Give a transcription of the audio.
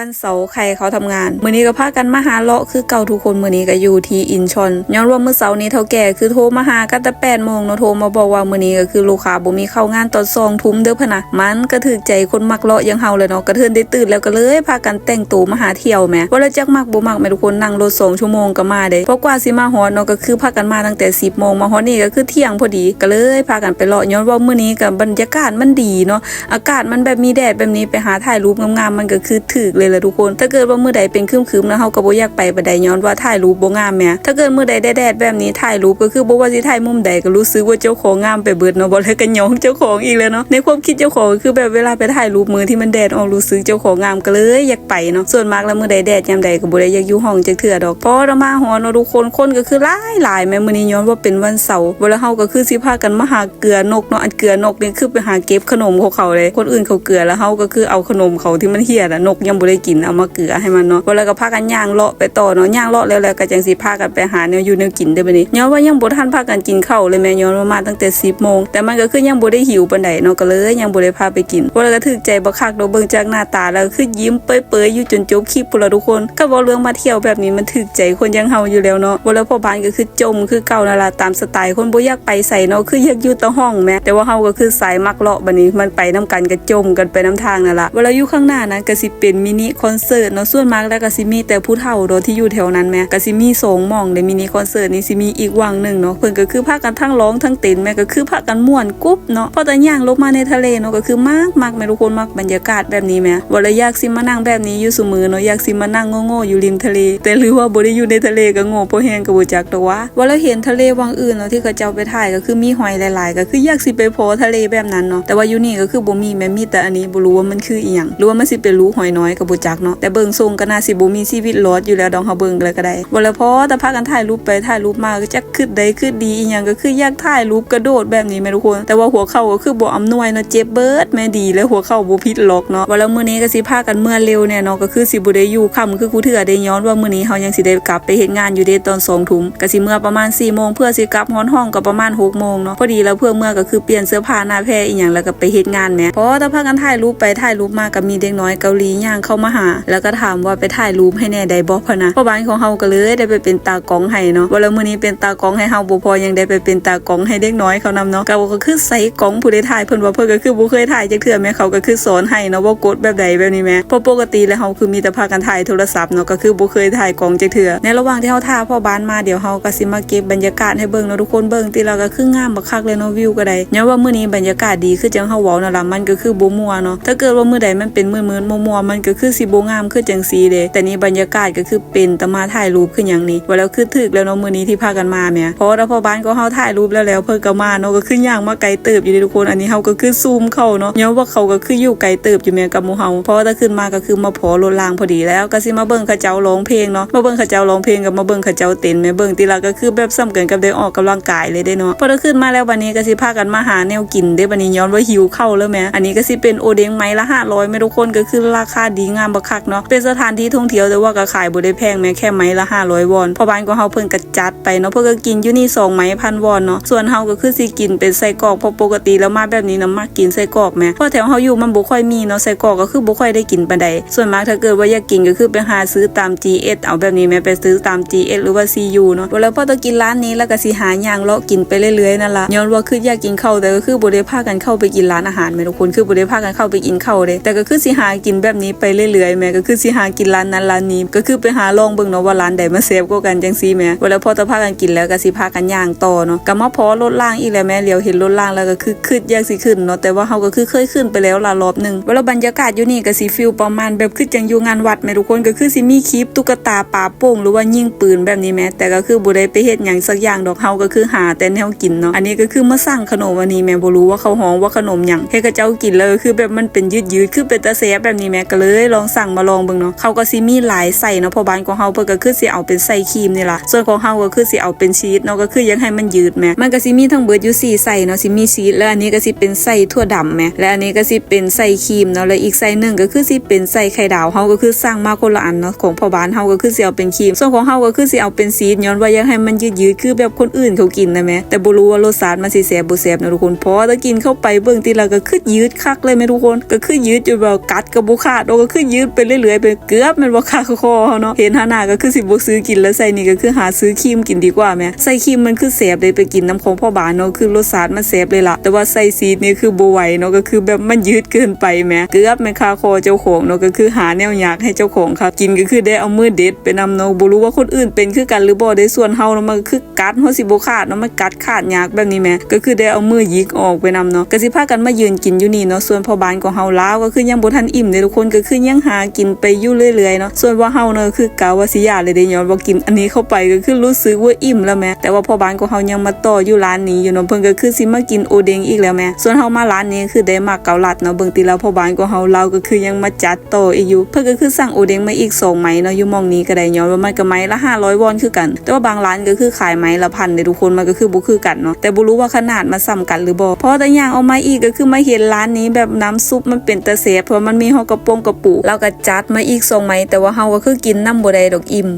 วันเสาร์ใครเขาทำงาน มื้อนี้ก็พากันมาหาเลาะคือเก่าทุกคนมื้อนี้ก็อยู่ที่อินชอนย้อนว่ามื้อเสาร์นี้เท่าแก่คือโทรมาหากันแต่8โมงเนาะโทรมาบอกว่ามื้อนี้ก็คือลูกค้าบ่มีเข้างานตอน2ทุ่มเด้อพะนะมันก็ถึกใจคนมักเลาะยังเฮาเลยเนาะกระเทินได้ตื่นแล้วก็เลยพากันแต่งตัวมาหาเที่ยวแหมว่าแล้วจักมักบ่มักแม่ทุกคนนั่งรถ2ชั่วโมงก็มาเด้เพราะกว่าสิมาฮอดเนาะก็คือพากันมาตั้งแต่10โมงมาฮอดนี่ก็คือเที่ยงพอดีก็เลยพากันไปเลาะย้อนว่ามื้อนี้ก็บรรยากาศมันดีเนาะอากาศมันแบบมีแดดแบบนี้ไปหาถ่ายรูปงามๆมันก็คือถึกเลยละทุกคน ถ้าเกิดว่ามื้อใดเป็นครึมนะเฮาก็บ่อยากไปบันไดย้อนว่าถ่ายรูปบ่งามแหมถ้าเกิดมื้อใดแดดแบบนี้ถ่ายรูปก็คือบ่ว่าสิถ่ายมุมใดก็รู้สึกว่าเจ้าของงามไปเบิดเนาะบ่แล้วก็ย้องเจ้าของอีกแล้วเนาะในความคิดเจ้าของก็คือแบบเวลาไปถ่ายรูปมือที่มันแดดออกรู้สึกเจ้าของงามก็เลยอยากไปเนาะส่วนมากแล้วมื้อใดแดดยามใดก็บ่ได้อยากอยู่ห้องจักเทื่อดอกเพราะเรามาฮอดเนาะทุกคนคนก็คือหลายหลายแม่มื้อนี้ย้อนว่าเป็นวันเสาร์บ่แล้วเฮาก็คือสิพากันมาหาเกลือนกเนาะอันเกลือนกนี่คือไปหาเก็บขนมของเขาเลย คนอื่นเขาเกลือแล้วเฮาก็คือเอาขนมเขาที่มันเหี่ยน่ะนกยังบ่ได้กินเอามาเกลือให้มันเนาะแล้วก็พากันย่างเลาะไปต่อเนาะย่างเลาะแล้วแล้วก็จังสิพากันไปหาแนวอยู่แนวกินได้อบัดนี้ย้อนว่ายังบ่ทันพากันกินข้าวเลยแม่ย้อนว่ามาตั้งแต่10โมงแต่มันก็คือยังบ่ได้หิวปานใดเนาะก็เลยยังบ่ได้พาไปกินบ่แล้วก็ถึกใจบ่คักดอกเบิ่งจากหน้าตาแล้วคือยิ้มเปื่อยๆอยู่จนจบคลิปพุ่นละทุกคนก็บ่เรื่องมาเที่ยวแบบนี้มันถึกใจคนยังเฮาอยู่แล้วเนาะบ่แล้วพ่อบ้านก็คือจมคือเก่านั่นล่ะตามสไตล์คนบ่อยากไปใส่เนาะคืออยากอยู่แต่ห้องแม่แต่ว่าเฮาก็คือสายมักเลาะบัดนี้มันไปนํกันก็จมกันไปนํทางนั่นล่ะเวลาอยู่ข้างหน้านั้นก็สิเป็นมินคอนเสิร์ตเนาะส่วนมากแล้วก็สิมีแต่ผู้เฒ่าโดที่อยู่แถวนั้นแม่ก็สิมีสองมองในมินิคอนเสิร์ตนี้สิมีอีกวังหนึ่งเนาะเพิ่นก็คือพากันทั้งร้องทั้งเต้นแม่ก็คือพากันม่วนกุ๊บเนาะพอแต่ย่างลงมาในทะเลเนาะก็คือมากมากแม่ทุกคนมักบรรยากาศแบบนี้แม่ว่าแล้อยากสิมานั่งแบบนี้อยู่ซุมือเนาะอยากสิมานั่งโง่ๆอยู่ริมทะเล แต่หรือว่าบ่ได้อยู่ในทะเลก็โง่เพราะแฮงก็บ่จักดอกว่าว่าแล้วเห็นทะเลวังอื่นเนาะที่เขาเจ้าไปถ่ายก็คือมีหอยหลายๆ ก็คืออยากสิไปโพทะเลแบบนั้นเนาะแต่ว่าอยู่นี่ก็คือบ่มีแม่มีแต่อันนี้บ่รู้ว่ามันคืออีหยังหรือว่ามันสิเป็นรูหอยน้อยก็บบุจักเนาะแต่เบิ่งทรงก็น่าสิบ่มีชีวิตรอดอยู่แล้วดองเฮาเบิ่งเลยก็ได้ว่ล้วพอแต่พากันถ่ายรูปไปถ่ายรูปมาก็จักคือใดคือดีอีหยังก็คืออยากถ่ายรูปกระโดดแบบนี้แม่ทุกคน แต่ว่าหัวเข่าก็คือบ่อำนวยเนาะเจ็บเบิดแม่ดีแล้วหัวเข่าบ่พิษล็อกเนาะว่าแล้วมื้อนี้ก็สิพากันเมื่อเร็วแน่เนาะก็คือสิบ่ได้อยู่ค่ำคือกูเถื่อได้ย้อนว่ามื้อนี้เฮายังสิได้กลับไปเฮ็ดงานอยู่เด้ตอน2ทุ่มก็สิเมื่อประมาณ4โมงเพื่อสิกลับฮ้อนห้องก็ประมาณ6โมงเนาะพอดีแล้วเพื่อเมื่อก็คือเปลี่ยนเสื้อผ้าหน้าแพรอีหยังแล้วก็ไปเฮ็ดงานแหมเพราะถ้าพากันถ่ายรูปไปถ่ายรูปมาก็มีเด็กน้อยเกาหลีย่างเข้ามาหา แล้วก็ถามว่าไปถ่ายรูปให้แน่ได้บ่พะนะพราะบ้านของเฮาก็เลยได้ไปเป็นตากล้องให้เนาะว่าแล้วมื้อนี้เป็นตากล้องให้เฮาบ่พอยังได้ไปเป็นตากล้องให้เด็กน้อยเขานำเนาะก็ก็คือใส่กล้องผู้ใดถ่ายเพิ่นว่าเพิ่นก็คือบ่เคยถ่ายจักเทื่อแม่เขาก็คือสอนให้เนาะว่ากดแบบใดแบบนี้แม่พราะปกติแล้วเฮาคือมีแต่พากันถ่ายโทรศัพท์เนาะก็คือบ่เคยถ่ายกล้องจักเทื่อในระหว่างที่เฮาถ่ายพ่อบ้านมาเดี๋ยวเฮาก็สิมาเก็บบรรยากาศให้เบิ่งเนาะทุกคนเบิ่งติแล้วก็คืองามบักคักเลยเนาะวิวก็ได้ย้อนว่ามื้อนี้บรรยากาศดีคือจังเฮาเว้านั่นล่ะมันก็คือบ่มัวเนาะถ้าเกิดว่ามื้อใดมันเป็นมื้อๆมัวๆมันก็คือสิโบงามคือจังซีเด้แต่นี่บรรยากาศก็คือเป็นตมาถ่ายรูปคือหยังนี่ว่าแล้วคือถึกแล้วเนาะมือนี้ที่พากันมาแหม่เพราะว่าพอบ้านก็เฮาถ่ายรูปแล้วแล้วเพิ่นก็มาเนาะก็คือย่างมาไกลเติบอยู่เด้ทุกคนอันนี้เฮาก็คือซูมเข้าเนาะย้อนว่าเขาก็คืออยู่ไกลเติบอยู่แม่กับหมู่เฮาเพราะว่าถ้าขึ้นมาก็คือมาพอรถรางพอดีแล้วก็สิมาเบิ่งเขาเจ้าร้องเพลงเนาะมาเบิ่งเขาเจ้าร้องเพลงกับมาเบิ่งเขาเจ้าเต้นแม่เบิ่งทีละก็คือแบบซ้ำกันกับได้ออกกำลังกายเลยได้เนาะพอถ้าขึ้นมาแล้ววันนี้ก็สิพากันมาหาแนวกินได้บัดนี้ย้อนว่าหิวเข้าแล้วแม่อันนี้ก็สิเป็นโอเด้งไม้ละ500แม่ทุกคนก็คือราคาดีงามบักคักเนาะเป็นสถานที่ท่องเที่ยวแต่ว่าก็ขายบ่ได้แพงแม้แค่ไม้ละ500วอนพอบ้านก็เฮาเพิ่นก็จัดไปเนาะเพิ่นก็กินอยู่นี่2ไม้พันวอนเนาะส่วนเฮาก็คือสิกินเป็นไส้กรอกเพราะปกติแล้วมาแบบนี้นะมักกินไส้กรอกแม่เพราะแถวเฮาอยู่มันบ่ค่อยมีเนาะไส้กรอกก็คือบ่ค่อยได้กินปานใดส่วนมากถ้าเกิดว่าอยากกินก็คือไปหาซื้อตาม GS เอาแบบนี้แม่ไปซื้อตาม GS หรือว่า CU เนาะแล้วพอต้องกินร้านนี้แล้วก็สิหาย่างเลาะกินไปเรื่อยๆนั่นล่ะย้อนว่าคืออยากกินข้าวแต่ก็คือบ่ได้พากันเข้าไปกินร้านอาหารแม่ทุกคนคือบ่ได้พากันเข้าไปกินข้าวเด้แต่ก็คือสิหากินแบบนี้ไปเรื่อยๆแม่ก็คือสิหากินร้านนั้นร้านนี้ก็คือไปหาลองเบิ่งเนาะว่าร้านใดมาเซฟกว่ากันจังซี่แม่เวลาพอจะพากันกินแล้วก็สิพากันย่างต่อเนาะก็มาพอรถล่างอีกแล้วแม่เลี้ยวเห็นรถล่างแล้วก็คือขึ้นอยกสิขึ้นเนาะแต่ว่าเฮาก็คือเคยขึ้นไปแล้วละรอบหนึงเวลาบรรยากาศอยู่นี่ก็สิฟีลประมาณแบบคือจังอยู่งานวัดแม่ทุกคนก็คือสิมีคลิปตุ๊กตาปาโป่งหรือว่ายิงปืนแบบนี้แม่แต่ก็คือบ่ได้ไปเฮ็ดหยังสักอย่างดอกเฮาก็คือหาแต่แนวกินเนาะอันนี้ก็คือมาสั่งขนมอันนี้แม่บ่รู้ว่าเขาฮ้องว่าขนมหยังให้กระเจ้ากินเลยคือแบบมันเป็นยืดๆคือเป็นตาแซ่บแบบนี้แม่ก็เลยลองสั่งมาลองเบิ่งเนาะเขาก็สิมีหลายใส่เนาะพอบ้านของเฮาเพิ่นก็คือสิเอาเป็นใส่ครีมนี่ล่ะส่วนของเฮาก็คือสิเอาเป็นชีสเนาะก็คือยังให้มันยืดแม่มันก็สิมีทั้งเบิดอยู่สี่ใส่เนาะสิมีชีสแล้วอันนี้ก็สิเป็นใส่ถั่วดำแม่และอันนี้ก็สิเป็นใส่ครีมเนาะแล้วอีกใส่หนึงก็คือสิเป็นใส่ไข่ดาวเฮาก็คือสั่งมาคนละอันเนาะของพ่อบ้านเฮาก็คือสิเอาเป็นครีมส่วนของเฮาก็คือสิเอาเป็นชีสย้อนว่ายังให้มันยืดๆคือแบบคนอื่นเขากินนะแม่แต่บ่รู้ว่ารสชาติมันสิแซ่บบ่แซ่บนะทุกคนพราะถ้ากินเข้าไปเบิ่งทีละก็คือยืดคักเลยแม่ทุกคนก็คือยืดจนแบบกัดกับบ่ขาดก็คือยืดไปเรื่อยๆไปเกือบมันบ่คาคอเนาะเห็นหาหน้าก็คือสิบ่ซื้อกินแล้วใส่นี่ก็คือหาซื้อครีมกินดีกว่าแม่ใส่ครีมมันคือแสบเลยไปกินน้ำของพ่อบานเนาะคือรสชาติมันแสบเลยล่ะแต่ว่าใส่ซีดนี่คือบ่ไหวเนาะก็คือแบบมันยืดเกินไปแม่เกือบม่นคาคอเจ้าของเนาะก็คือหาแนวอยากให้เจ้าของครับกินก็คือได้เอามือเด็ดไปนำเนาะบ่รู้ว่าคนอื่นเป็นคือกันหรือบ่ได้ส่วนเฮาเนาะมันคือกัดเฮาสิบ่ขาดเนาะมันกัดขาดยากแบบนี้แม่ก็คือได้เอามือยิกออกไปนำเนาะก็สิพากันมายืนกินอยู่นี่เนาะส่วนพ่อบานของเฮาลาวก็คือยังบ่ทันอิ่มเลยทุกคนก็คือยังหากินไปอยู่เรื่อยๆเนาะส่วนว่าเฮาเนาะคือกะว่าสิยาเลยเด้ย้อนว่ากินอันนี้เข้าไปก็คือรู้สึกว่าอิ่มแล้วแม่แต่ว่าพ่อบ้านของเฮายังมาต่ออยู่ร้านนี้อยู่เนาะเพิ่นก็คือสิมากินโอเด้งอีกแล้วแม่ส่วนเฮามาร้านนี้คือได้มาเกาลัดเนาะเบิ่งติแล้วพ่อบ้านของเฮาเราก็คือยังมาจัดต่ออีกอยู่เพิ่นก็คือสั่งโอเด้งมาอีกสองไม้เนาะอยู่มองนี้ก็ได้ย้อนว่ามันก็ไม้ละ500วอนคือกัน แต่ว่าบางร้านก็คือขายไม้ละพันเลยทุกคนมันก็คือบ่คือกันเนาะแต่บ่รู้ว่าขนาดมันซ้ำกันหรือบ่เพราะแต่อย่างเอามาอีกก็คือมาเห็นร้านนี้แบบน้ำซุปมันเป็นตะเสบเพราะมันมีฮอกกระโปงกระปุเราก็จัดมาอีกทรงไหมแต่ว่าเฮาก็คือกินน้ำบัวใดดอกอิ่ม